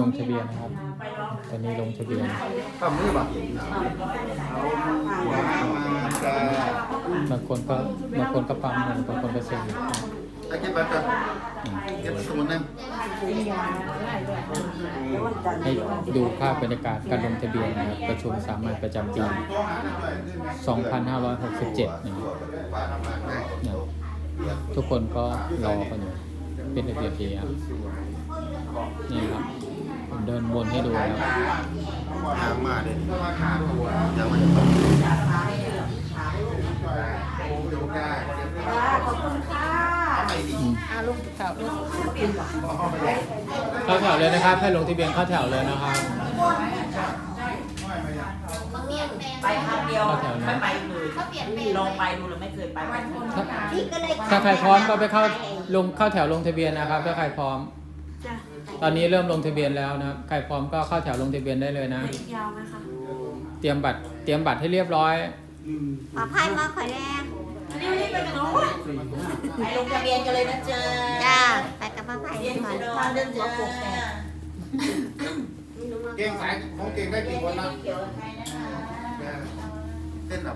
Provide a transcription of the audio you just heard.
ลงทะเบียนนะครับ ตอนนี้ลงทะเบียนทำมือบ่เอาบางคนก็บางคนก็ปั๊มเงินบางคนก็ซื้อไอ้เก็บบัตรก่อนเก็บสมุดนั่นให้ดูภาพบรรยากาศการลงทะเบียนนะครับประชุมสามัญประจำปี 2567นะครับเนี่ยทุกคนก็รอกันอยู่เป็นระเบียบดีครับนี่ครับ ผมเดินให้ดูแล้วทางมาเลยยังไม่ตกขอบคุณค่ะอาลงแถวเข้าแถวเลยนะครับให้ลงทะเบียนเข้าแถวเลยนะครับไปครั้งเดียวเข้าแถวนะไม่ไปเลยลองไปดูแล้วไม่เคยไปถ้าใครพร้อมก็ไปเข้าลงเข้าแถวลงทะเบียนนะครับ ถ้าใครพร้อม ตอนนี้เริ่มลงทะเบียนแล้วนะครับใครพร้อมก็เข้าแถวลงทะเบียนได้เลยนะยาวไหมคะเตรียมบัตรเตรียมบัตรให้เรียบร้อยปลอดภัยมากขอยแรงไปลงทะเบียนกันเลยนะเจ้าจ้าไปกับปลอดภัยเรียนก่อนนอนเดินเจ้าเก่งสายของเก่งได้กี่คนแล้วเกี่ยวกับใครนะคะเต้นแบบ